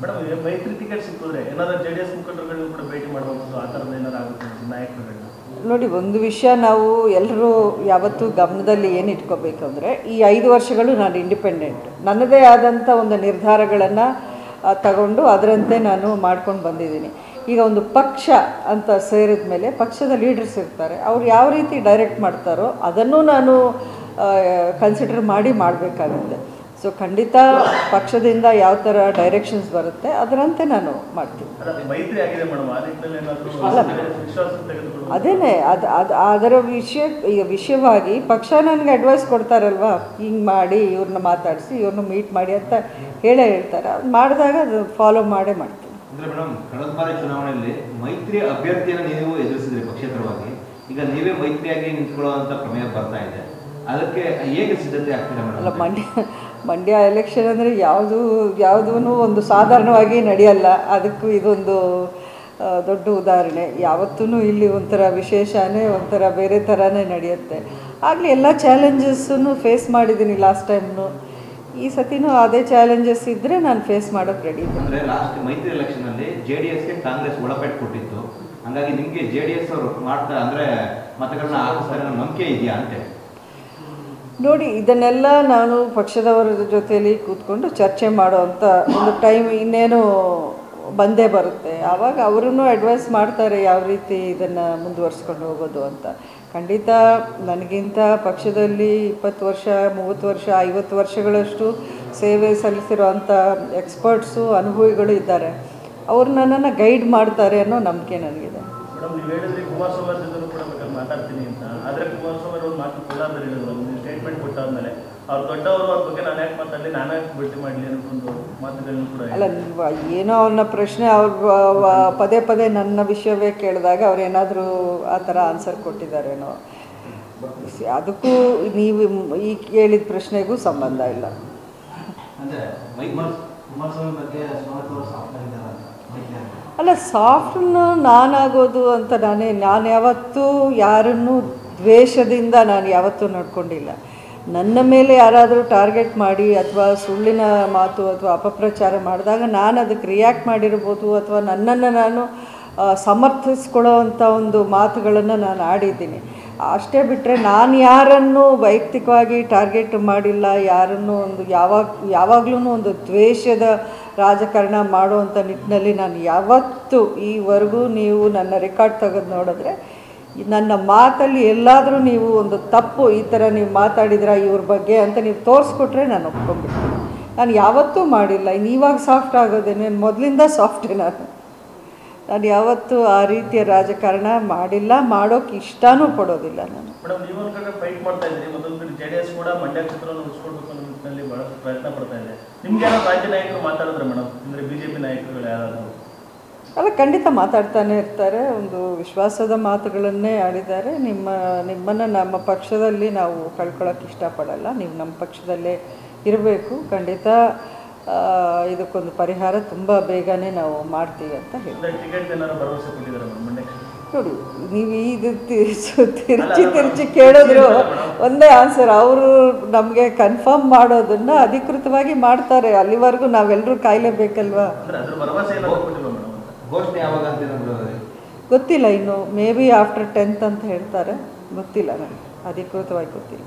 Madam ಮೈತ್ರಿ ticket ಸಿಕ್ಕಿದ್ರೆ ಏನಾದ್ರೂ ಜೆ ಡಿ ಕೂಡ ಭೇಟಿ ಮಾಡಬಹುದು ಆ ಆಗುತ್ತೆ ನಾಯಕರುಗಳನ್ನ ನೋಡಿ, ಒಂದು ವಿಷಯ ನಾವು ಎಲ್ಲರೂ ಯಾವತ್ತೂ ಗಮನದಲ್ಲಿ ಏನು ಇಟ್ಕೋಬೇಕಂದ್ರೆ, ಈ ಐದು ವರ್ಷಗಳು ನಾನು ಇಂಡಿಪೆಂಡೆಂಟ್ ನನ್ನದೇ ಆದಂಥ ಒಂದು ನಿರ್ಧಾರಗಳನ್ನು ತಗೊಂಡು ಅದರಂತೆ ನಾನು ಮಾಡ್ಕೊಂಡು ಬಂದಿದ್ದೀನಿ. ಈಗ ಒಂದು ಪಕ್ಷ ಅಂತ ಸೇರಿದ ಮೇಲೆ ಪಕ್ಷದ ಲೀಡರ್ಸ್ ಇರ್ತಾರೆ, ಅವ್ರು ಯಾವ ರೀತಿ ಡೈರೆಕ್ಟ್ ಮಾಡ್ತಾರೋ ಅದನ್ನು ನಾನು ಕನ್ಸಿಡರ್ ಮಾಡಿ ಮಾಡಬೇಕಾಗುತ್ತೆ. ಸೊ ಖಂಡಿತ ಪಕ್ಷದಿಂದ ಯಾವ ಥರ ಡೈರೆಕ್ಷನ್ಸ್ ಬರುತ್ತೆ ಅದರಂತೆ ನಾನು ಮಾಡ್ತೀನಿ. ಅದೇನೆ ಅದು ಅದು ಅದರ ವಿಷಯ ಈಗ ವಿಷಯವಾಗಿ ಪಕ್ಷ ನನಗೆ ಅಡ್ವೈಸ್ ಕೊಡ್ತಾರಲ್ವಾ? ಹಿಂಗೆ ಮಾಡಿ ಇವ್ರನ್ನ ಮಾತಾಡಿಸಿ ಇವ್ರನ್ನ ಮೀಟ್ ಮಾಡಿ ಅಂತ ಹೇಳೇ ಹೇಳ್ತಾರೆ. ಅದು ಮಾಡಿದಾಗ ಅದು ಫಾಲೋ ಮಾಡೇ ಮಾಡ್ತೀನಿ. ಅಂದ್ರೆ ಮೇಡಮ್ ಕಳೆದ ಬಾರಿ ಚುನಾವಣೆಯಲ್ಲಿ ಮೈತ್ರಿ ಅಭ್ಯರ್ಥಿಯನ್ನು ನೀವು ಎದುರಿಸಿದ್ರಿ ಪಕ್ಷೇತರವಾಗಿ. ಈಗ ನೀವೇ ಮೈತ್ರಿಯಾಗಿ ನಿಂತ್ಕೊಳ್ಳುವಂತ ಪ್ರಮೇಯ ಬರ್ತಾ ಇದೆ. ಅದಕ್ಕೆ ಹೇಗೆ ಸಿದ್ಧತೆ ಅಲ್ಲ ಮಂಡ್ಯ ಮಂಡ್ಯ ಎಲೆಕ್ಷನ್ ಅಂದರೆ ಯಾವುದು ಯಾವುದೂ ಒಂದು ಸಾಧಾರಣವಾಗಿ ನಡೆಯಲ್ಲ. ಅದಕ್ಕೂ ಇದೊಂದು ದೊಡ್ಡ ಉದಾಹರಣೆ. ಯಾವತ್ತೂ ಇಲ್ಲಿ ಒಂಥರ ವಿಶೇಷನೇ ಒಂಥರ ಬೇರೆ ಥರನೇ ನಡೆಯುತ್ತೆ. ಆಗಲಿ ಎಲ್ಲ ಚಾಲೆಂಜಸ್ಸನ್ನು ಫೇಸ್ ಮಾಡಿದ್ದೀನಿ ಲಾಸ್ಟ್ ಟೈಮ್ನು ಈ ಸತಿನೂ ಅದೇ ಚಾಲೆಂಜಸ್ ಇದ್ದರೆ ನಾನು ಫೇಸ್ ಮಾಡೋಕ್ಕೆ ರೆಡಿ ಅಂದರೆ ಲಾಸ್ಟ್ ಮೈತ್ರಿ ಎಲೆಕ್ಷನಲ್ಲಿ ಜೆ ಡಿ ಎಸ್ಗೆ ಕಾಂಗ್ರೆಸ್ ಒಳಪೆಟ್ಟು ಕೊಟ್ಟಿತ್ತು. ಹಾಗಾಗಿ ನಿಮಗೆ ಜೆ ಡಿ ಎಸ್ ಅವರು ಮಾಡ್ತಾ ಅಂದರೆ ಮತಗಳನ್ನ ಹಾಕಿಸ್ತಾರೆ ನಂಬಿಕೆ ಇದೆಯಾ ಅಂತ ನೋಡಿ, ಇದನ್ನೆಲ್ಲ ನಾನು ಪಕ್ಷದವರ ಜೊತೆಯಲ್ಲಿ ಕೂತ್ಕೊಂಡು ಚರ್ಚೆ ಮಾಡುವಂಥ ಒಂದು ಟೈಮ್ ಇನ್ನೇನು ಬಂದೇ ಬರುತ್ತೆ. ಆವಾಗ ಅವರೂ ಅಡ್ವೈಸ್ ಮಾಡ್ತಾರೆ ಯಾವ ರೀತಿ ಇದನ್ನು ಮುಂದುವರ್ಸ್ಕೊಂಡು ಹೋಗೋದು ಅಂತ. ಖಂಡಿತ ನನಗಿಂತ ಪಕ್ಷದಲ್ಲಿ ಇಪ್ಪತ್ತು ವರ್ಷ, ಮೂವತ್ತು ವರ್ಷ, ಐವತ್ತು ವರ್ಷಗಳಷ್ಟು ಸೇವೆ ಸಲ್ಲಿಸಿರುವಂಥ ಎಕ್ಸ್ಪರ್ಟ್ಸು ಅನುಭವಿಗಳು ಇದ್ದಾರೆ. ಅವ್ರು ನನ್ನನ್ನು ಗೈಡ್ ಮಾಡ್ತಾರೆ ಅನ್ನೋ ನಂಬಿಕೆ ನನಗಿದೆ. ನೀವು ಹೇಳಿದ್ರೆ ಕುಮಾರಸ್ವಾಮಿ ಅವ್ರ ಜೊತೆ ಕೂಡ ಬೇಕಾದ್ರೆ ಮಾತಾಡ್ತೀನಿ ಅಂತ. ಆದರೆ ಕುಮಾರಸ್ವಾಮಿ ಅವರು ಒಂದು ಮಾತು ಕೊಡಾದ್ರೆ ಒಂದು ನೀವು ಸ್ಟೇಟ್ಮೆಂಟ್ ಕೊಟ್ಟಾದ್ಮೇಲೆ ಅವ್ರು ದೊಡ್ಡವರು ಅವ್ರ ಬಗ್ಗೆ ನಾನು ಯಾಕೆ ಮಾತಾಡಲಿ ನಾನೇ ಭೇಟಿ ಮಾಡಲಿ ಅನ್ಕೊಂಡು ಮಾತುಗಳನ್ನು ಕೂಡ ಅಲ್ಲ ನೀವು ಏನೋ ಅವ್ರನ್ನ ಪ್ರಶ್ನೆ ಅವ್ರು ಪದೇ ಪದೇ ನನ್ನ ವಿಷಯವೇ ಕೇಳಿದಾಗ ಅವ್ರು ಏನಾದರೂ ಆ ಥರ ಆನ್ಸರ್ ಕೊಟ್ಟಿದ್ದಾರೇನೋ. ಅದಕ್ಕೂ ನೀವು ಈ ಕೇಳಿದ ಪ್ರಶ್ನೆಗೂ ಸಂಬಂಧ ಇಲ್ಲ. ಅಂದ್ರೆ ಸಾಫ್ಟ್ ಅಲ್ಲ ಸಾಫ್ಟ್ನು ನಾನಾಗೋದು ಅಂತ ನಾನೇ, ನಾನು ಯಾವತ್ತೂ ಯಾರನ್ನು ದ್ವೇಷದಿಂದ ನಾನು ಯಾವತ್ತೂ ನಡ್ಕೊಂಡಿಲ್ಲ. ನನ್ನ ಮೇಲೆ ಯಾರಾದರೂ ಟಾರ್ಗೆಟ್ ಮಾಡಿ ಅಥವಾ ಸುಳ್ಳಿನ ಮಾತು ಅಥವಾ ಅಪಪ್ರಚಾರ ಮಾಡಿದಾಗ ನಾನು ಅದಕ್ಕೆ ರಿಯಾಕ್ಟ್ ಮಾಡಿರ್ಬೋದು ಅಥವಾ ನನ್ನನ್ನು ನಾನು ಸಮರ್ಥಿಸ್ಕೊಳ್ಳೋ ಅಂಥ ಒಂದು ಮಾತುಗಳನ್ನು ನಾನು ಆಡಿದ್ದೀನಿ. ಅಷ್ಟೇ ಬಿಟ್ಟರೆ ನಾನು ಯಾರನ್ನು ವೈಯಕ್ತಿಕವಾಗಿ ಟಾರ್ಗೆಟ್ ಮಾಡಿಲ್ಲ, ಯಾರನ್ನು ಒಂದು ಯಾವಾಗ ಯಾವಾಗಲೂ ಒಂದು ದ್ವೇಷದ ರಾಜಕಾರಣ ಮಾಡುವಂಥ ನಿಟ್ಟಿನಲ್ಲಿ ನಾನು ಯಾವತ್ತೂ ಈವರೆಗೂ ನೀವು ನನ್ನ ರೆಕಾರ್ಡ್ ತೆಗೆದು ನೋಡಿದ್ರೆ, ನನ್ನ ಮಾತಲ್ಲಿ ಎಲ್ಲಾದರೂ ನೀವು ಒಂದು ತಪ್ಪು ಈ ಥರ ನೀವು ಮಾತಾಡಿದ್ರ ಇವ್ರ ಬಗ್ಗೆ ಅಂತ ನೀವು ತೋರಿಸ್ಕೊಟ್ರೆ ನಾನು ಒಪ್ಕೊಂಡ್ಬಿಡ್ತೀನಿ. ನಾನು ಯಾವತ್ತೂ ಮಾಡಿಲ್ಲ ಇನ್ನು ಇವಾಗ ಸಾಫ್ಟ್ ಆಗೋದೇನೆ, ಮೊದಲಿಂದ ಸಾಫ್ಟೇ ನಾನು. ನಾನು ಯಾವತ್ತೂ ಆ ರೀತಿಯ ರಾಜಕಾರಣ ಮಾಡಿಲ್ಲ ಮಾಡೋಕೆ ಇಷ್ಟನೂ ಪಡೋದಿಲ್ಲ ನಾನು. ಅಲ್ಲ ಖಂಡಿತ ಮಾತಾಡ್ತಾನೆ ಇರ್ತಾರೆ ಒಂದು ವಿಶ್ವಾಸದ ಮಾತುಗಳನ್ನೇ ಆಡಿದ್ದಾರೆ. ನಿಮ್ಮ ನಿಮ್ಮನ್ನು ನಮ್ಮ ಪಕ್ಷದಲ್ಲಿ ನಾವು ಕಳ್ಕೊಳ್ಳೋಕೆ ಇಷ್ಟಪಡಲ್ಲ. ನೀವು ನಮ್ಮ ಪಕ್ಷದಲ್ಲೇ ಇರಬೇಕು. ಖಂಡಿತ ಇದಕ್ಕೊಂದು ಪರಿಹಾರ ತುಂಬ ಬೇಗನೆ ನಾವು ಮಾಡ್ತೀವಿ ಅಂತ ಹೇಳಿ. ನೋಡಿ ನೀವು ಇದು ತಿರ್ಚು ತಿರ್ಚಿ ತಿರ್ಚಿ ಕೇಳಿದ್ರು ಒಂದೇ ಆನ್ಸರ್ ಅವರು ನಮಗೆ ಕನ್ಫರ್ಮ್ ಮಾಡೋದನ್ನ ಅಧಿಕೃತವಾಗಿ ಮಾಡ್ತಾರೆ. ಅಲ್ಲಿವರೆಗೂ ನಾವೆಲ್ಲರೂ ಕಾಯಲೇಬೇಕಲ್ವಾ ಗೊತ್ತಿಲ್ಲ ಇನ್ನು. ಮೇ ಬಿ ಆಫ್ಟರ್ ಟೆಂತ್ ಅಂತ ಹೇಳ್ತಾರೆ. ಗೊತ್ತಿಲ್ಲ ನನಗೆ ಅಧಿಕೃತವಾಗಿ ಗೊತ್ತಿಲ್ಲ.